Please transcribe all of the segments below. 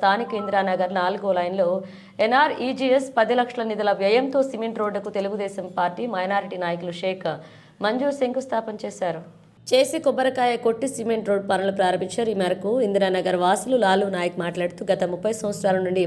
స్థానిక ఇందిరానగర్ నాలుగో లైన్లో ఎన్ఆర్ఈజీఎస్ పది లక్షల నిధుల వ్యయంతో సిమెంట్ రోడ్డుకు తెలుగుదేశం పార్టీ మైనారిటీ నాయకులు షేక్ మంజూర్ శంకుస్థాపన చేశారు. చేసి కొబ్బరికాయ కొట్టి సిమెంట్ రోడ్ పనులు ప్రారంభించారు. ఈ మేరకు ఇందిరానగర్ వాసులు లాలు నాయక్ మాట్లాడుతూ గత ముప్పై సంవత్సరాల నుండి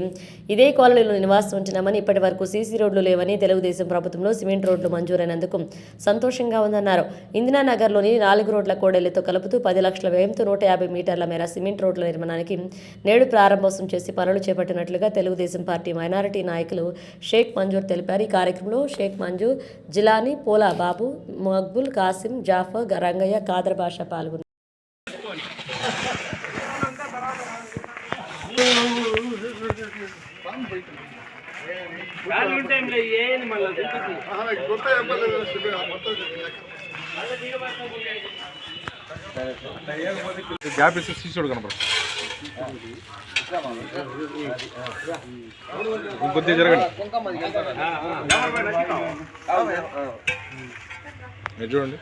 ఇదే కాలనీలో నివాసం ఉంటున్నామని ఇప్పటి వరకు సీసీ రోడ్లు లేవని తెలుగుదేశం ప్రభుత్వంలో సిమెంట్ రోడ్లు మంజూరైనందుకు సంతోషంగా ఉందన్నారు. ఇందిరానగర్లోని నాలుగు రోడ్ల కోడళ్ళతో కలుపుతూ పది లక్షల వ్యయంతో నూట యాభై మీటర్ల మేర సిమెంట్ రోడ్ల నిర్మాణానికి నేడు ప్రారంభోత్సవం చేసి పనులు చేపట్టినట్లుగా తెలుగుదేశం పార్టీ మైనారిటీ నాయకులు షేక్ మంజూర్ తెలిపారు. ఈ కార్యక్రమంలో షేక్ మంజూర్ జిలానీ పోలా బాబు మక్బుల్ కాసిం జాఫర్ రంగయ్య కాదర్ భాష పాల్గొన్నారు గ్యాప్ ఇస్తే సీసోడు కనపడు ఇంకొద్దిగా జరగండి. మీరు చూడండి.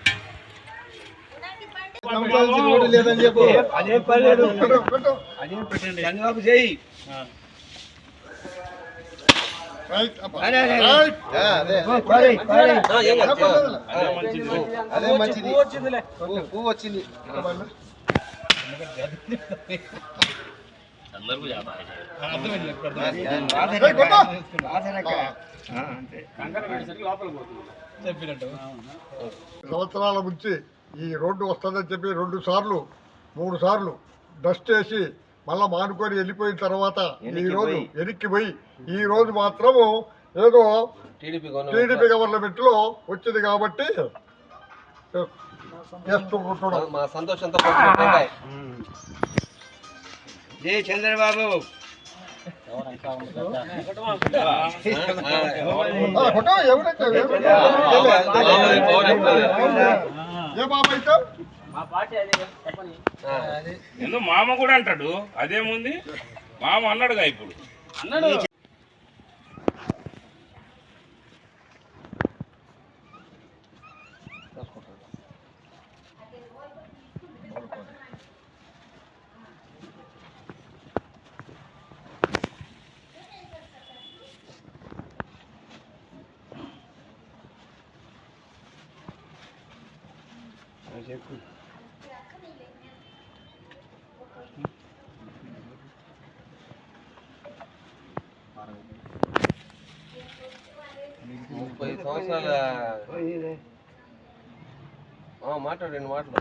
అదే పర్లేదు. చంద్రబాబు చేయి అదే మంచిది. పువ్వు- పువ్వు వచ్చింది. సంవత్సరాల నుంచి ఈ రోడ్డు వస్తుందని చెప్పి రెండు సార్లు మూడు సార్లు డస్ట్ వేసి మళ్ళా మానుకొని వెళ్ళిపోయిన తర్వాత ఈ రోజు వెనక్కి పోయి ఈ రోజు మాత్రము ఏదో టీడీపీ గవర్నమెంట్లో వచ్చింది కాబట్టి మా సంతోషంతో. జై చంద్రబాబు ఎవరైతే. ఏ బాబు అయితే? మామ కూడా అంటాడు అదేముంది? మామ అన్నాడుగా ఇప్పుడు. ముప్పై సంవత్సరాల ఆ, మాట్లాడు రెండు మాటలు.